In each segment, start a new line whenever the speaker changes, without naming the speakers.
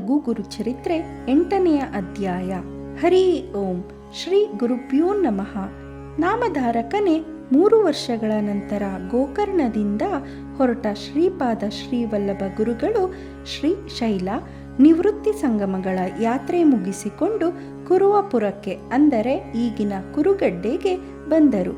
ಲಘು ಗುರುಚರಿತ್ರೆ ಎಂಟನೆಯ ಅಧ್ಯಾಯ. ಹರಿ ಓಂ. ಶ್ರೀ ಗುರುಭ್ಯೋ ನಮಃ. ನಾಮಧಾರಕನೇ ಮೂರು ವರ್ಷಗಳ ನಂತರ ಗೋಕರ್ಣದಿಂದ ಹೊರಟ ಶ್ರೀಪಾದ ಶ್ರೀವಲ್ಲಭ ಗುರುಗಳು ಶ್ರೀ ಶೈಲ ನಿವೃತ್ತಿ ಸಂಗಮಗಳ ಯಾತ್ರೆ ಮುಗಿಸಿಕೊಂಡು ಕುರುವಪುರಕ್ಕೆ, ಅಂದರೆ ಈಗಿನ ಕುರುಗಡ್ಡೆಗೆ ಬಂದರು.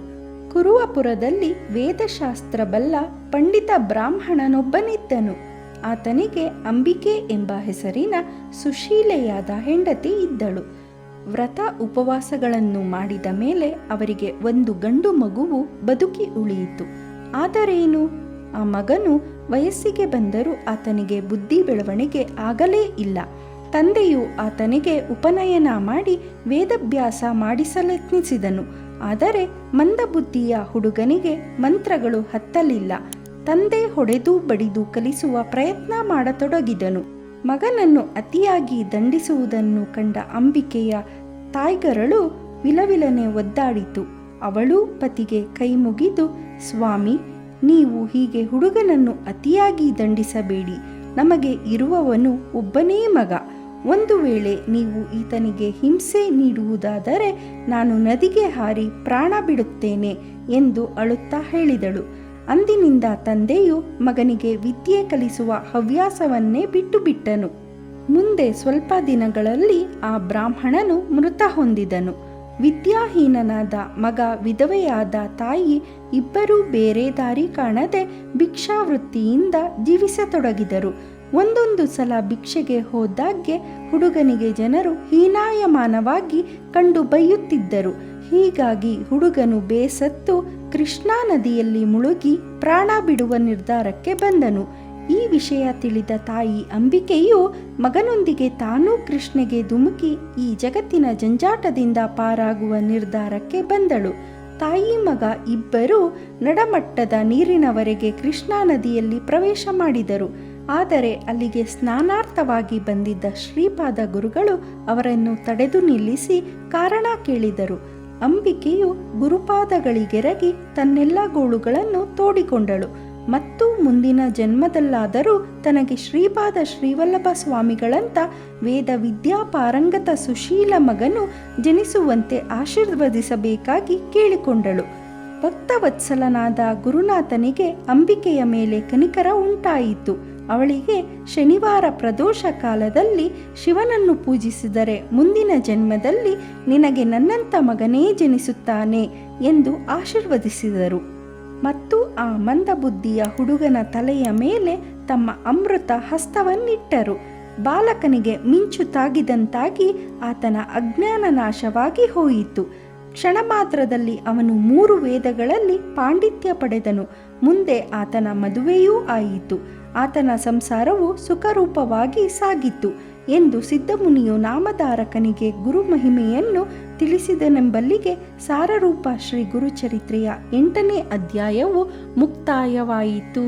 ಕುರುವಪುರದಲ್ಲಿ ವೇದಶಾಸ್ತ್ರ ಬಲ್ಲ ಪಂಡಿತ ಬ್ರಾಹ್ಮಣನೊಬ್ಬನಿದ್ದನು. ಆತನಿಗೆ ಅಂಬಿಕೆ ಎಂಬ ಹೆಸರಿನ ಸುಶೀಲೆಯಾದ ಹೆಂಡತಿ ಇದ್ದಳು. ವ್ರತ ಉಪವಾಸಗಳನ್ನು ಮಾಡಿದ ಮೇಲೆ ಅವರಿಗೆ ಒಂದು ಗಂಡು ಮಗುವು ಬದುಕಿ ಉಳಿಯಿತು. ಆದರೇನು? ಆ ಮಗನು ವಯಸ್ಸಿಗೆ ಬಂದರೂ ಆತನಿಗೆ ಬುದ್ಧಿ ಬೆಳವಣಿಗೆ ಆಗಲೇ ಇಲ್ಲ. ತಂದೆಯು ಆತನಿಗೆ ಉಪನಯನ ಮಾಡಿ ವೇದಭ್ಯಾಸ ಮಾಡಿಸಲೆತ್ನಿಸಿದನು. ಆದರೆ ಮಂದಬುದ್ಧಿಯ ಹುಡುಗನಿಗೆ ಮಂತ್ರಗಳು ಹತ್ತಲಿಲ್ಲ. ತಂದೆ ಹೊಡೆದು ಬಡಿದು ಕಲಿಸುವ ಪ್ರಯತ್ನ ಮಾಡತೊಡಗಿದನು. ಮಗನನ್ನು ಅತಿಯಾಗಿ ದಂಡಿಸುವುದನ್ನು ಕಂಡ ಅಂಬಿಕೆಯ ತಾಯ್ಗರಳು ವಿಲವಿಲನೆ ಒದ್ದಾಡಿತು. ಅವಳು ಪತಿಗೆ ಕೈ ಮುಗಿದು, ಸ್ವಾಮಿ, ನೀವು ಹೀಗೆ ಹುಡುಗನನ್ನು ಅತಿಯಾಗಿ ದಂಡಿಸಬೇಡಿ. ನಮಗೆ ಇರುವವನು ಒಬ್ಬನೇ ಮಗ. ಒಂದು ವೇಳೆ ನೀವು ಈತನಿಗೆ ಹಿಂಸೆ ನೀಡುವುದಾದರೆ ನಾನು ನದಿಗೆ ಹಾರಿ ಪ್ರಾಣ ಬಿಡುತ್ತೇನೆ ಎಂದು ಅಳುತ್ತಾ ಹೇಳಿದಳು. ಅಂದಿನಿಂದ ತಂದೆಯು ಮಗನಿಗೆ ವಿದ್ಯೆ ಕಲಿಸುವ ಹವ್ಯಾಸವನ್ನೇ ಬಿಟ್ಟು ಬಿಟ್ಟನು ಮುಂದೆ ಸ್ವಲ್ಪ ದಿನಗಳಲ್ಲಿ ಆ ಬ್ರಾಹ್ಮಣನು ಮೃತ ಹೊಂದಿದನು. ವಿದ್ಯಾಹೀನನಾದ ಮಗ ವಿಧವೆಯಾದ ತಾಯಿ ಇಬ್ಬರೂ ಬೇರೆ ದಾರಿ ಕಾಣದೆ ಭಿಕ್ಷಾವೃತ್ತಿಯಿಂದ ಜೀವಿಸತೊಡಗಿದರು. ಒಂದೊಂದು ಸಲ ಭಿಕ್ಷೆಗೆ ಹೋದಾಗ್ಗೆ ಹುಡುಗನಿಗೆ ಜನರು ಹೀನಾಯಮಾನವಾಗಿ ಕಂಡು ಬೈಯುತ್ತಿದ್ದರು. ಹೀಗಾಗಿ ಹುಡುಗನು ಬೇಸತ್ತು ಕೃಷ್ಣಾ ನದಿಯಲ್ಲಿ ಮುಳುಗಿ ಪ್ರಾಣ ಬಿಡುವ ನಿರ್ಧಾರಕ್ಕೆ ಬಂದನು. ಈ ವಿಷಯ ತಿಳಿದ ತಾಯಿ ಅಂಬಿಕೆಯು ಮಗನೊಂದಿಗೆ ತಾನೂ ಕೃಷ್ಣೆಗೆ ಧುಮುಕಿ ಈ ಜಗತ್ತಿನ ಜಂಜಾಟದಿಂದ ಪಾರಾಗುವ ನಿರ್ಧಾರಕ್ಕೆ ಬಂದಳು. ತಾಯಿ ಮಗ ಇಬ್ಬರೂ ನಡಮಟ್ಟದ ನೀರಿನವರೆಗೆ ಕೃಷ್ಣಾ ನದಿಯಲ್ಲಿ ಪ್ರವೇಶ ಮಾಡಿದರು. ಆದರೆ ಅಲ್ಲಿಗೆ ಸ್ನಾನಾರ್ಥವಾಗಿ ಬಂದಿದ್ದ ಶ್ರೀಪಾದ ಗುರುಗಳು ಅವರನ್ನು ತಡೆದು ನಿಲ್ಲಿಸಿ ಕಾರಣ ಕೇಳಿದರು. ಅಂಬಿಕೆಯು ಗುರುಪಾದಗಳಿಗೆರಗಿ ತನ್ನೆಲ್ಲ ಗೋಳುಗಳನ್ನು ತೋಡಿಕೊಂಡಳು. ಮತ್ತು ಮುಂದಿನ ಜನ್ಮದಲ್ಲಾದರೂ ತನಗೆ ಶ್ರೀಪಾದ ಶ್ರೀವಲ್ಲಭ ಸ್ವಾಮಿಗಳಂತ ವೇದ ವಿದ್ಯಾ ಪಾರಂಗತ ಸುಶೀಲ ಮಗನು ಜನಿಸುವಂತೆ ಆಶೀರ್ವದಿಸಬೇಕಾಗಿ ಕೇಳಿಕೊಂಡಳು. ಭಕ್ತವತ್ಸಲನಾದ ಗುರುನಾಥನಿಗೆ ಅಂಬಿಕೆಯ ಮೇಲೆ ಕನಿಕರ ಉಂಟಾಯಿತು. ಅವಳಿಗೆ ಶನಿವಾರ ಪ್ರದೋಷ ಕಾಲದಲ್ಲಿ ಶಿವನನ್ನು ಪೂಜಿಸಿದರೆ ಮುಂದಿನ ಜನ್ಮದಲ್ಲಿ ನಿನಗೆ ನನ್ನಂಥ ಮಗನೇ ಜನಿಸುತ್ತಾನೆ ಎಂದು ಆಶೀರ್ವದಿಸಿದರು. ಮತ್ತು ಆ ಮಂದಬುದ್ಧಿಯ ಹುಡುಗನ ತಲೆಯ ಮೇಲೆ ತಮ್ಮ ಅಮೃತ ಹಸ್ತವನ್ನಿಟ್ಟರು. ಬಾಲಕನಿಗೆ ಮಿಂಚು ತಾಗಿದಂತಾಗಿ ಆತನ ಅಜ್ಞಾನ ನಾಶವಾಗಿ ಹೋಯಿತು. ಕ್ಷಣ ಮಾತ್ರದಲ್ಲಿ ಅವನು ಮೂರು ವೇದಗಳಲ್ಲಿ ಪಾಂಡಿತ್ಯ ಪಡೆದನು. ಮುಂದೆ ಆತನ ಮದುವೆಯೂ ಆಯಿತು. ಆತನ ಸಂಸಾರವು ಸುಖರೂಪವಾಗಿ ಸಾಗಿತ್ತು ಎಂದು ಸಿದ್ಧಮುನಿಯು ನಾಮಧಾರಕನಿಗೆ ಗುರು ಮಹಿಮೆಯನ್ನು ತಿಳಿಸಿದನೆಂಬಲ್ಲಿಗೆ ಸಾರರೂಪ ಶ್ರೀ ಗುರುಚರಿತ್ರೆಯ ಎಂಟನೇ ಅಧ್ಯಾಯವು ಮುಕ್ತಾಯವಾಯಿತು.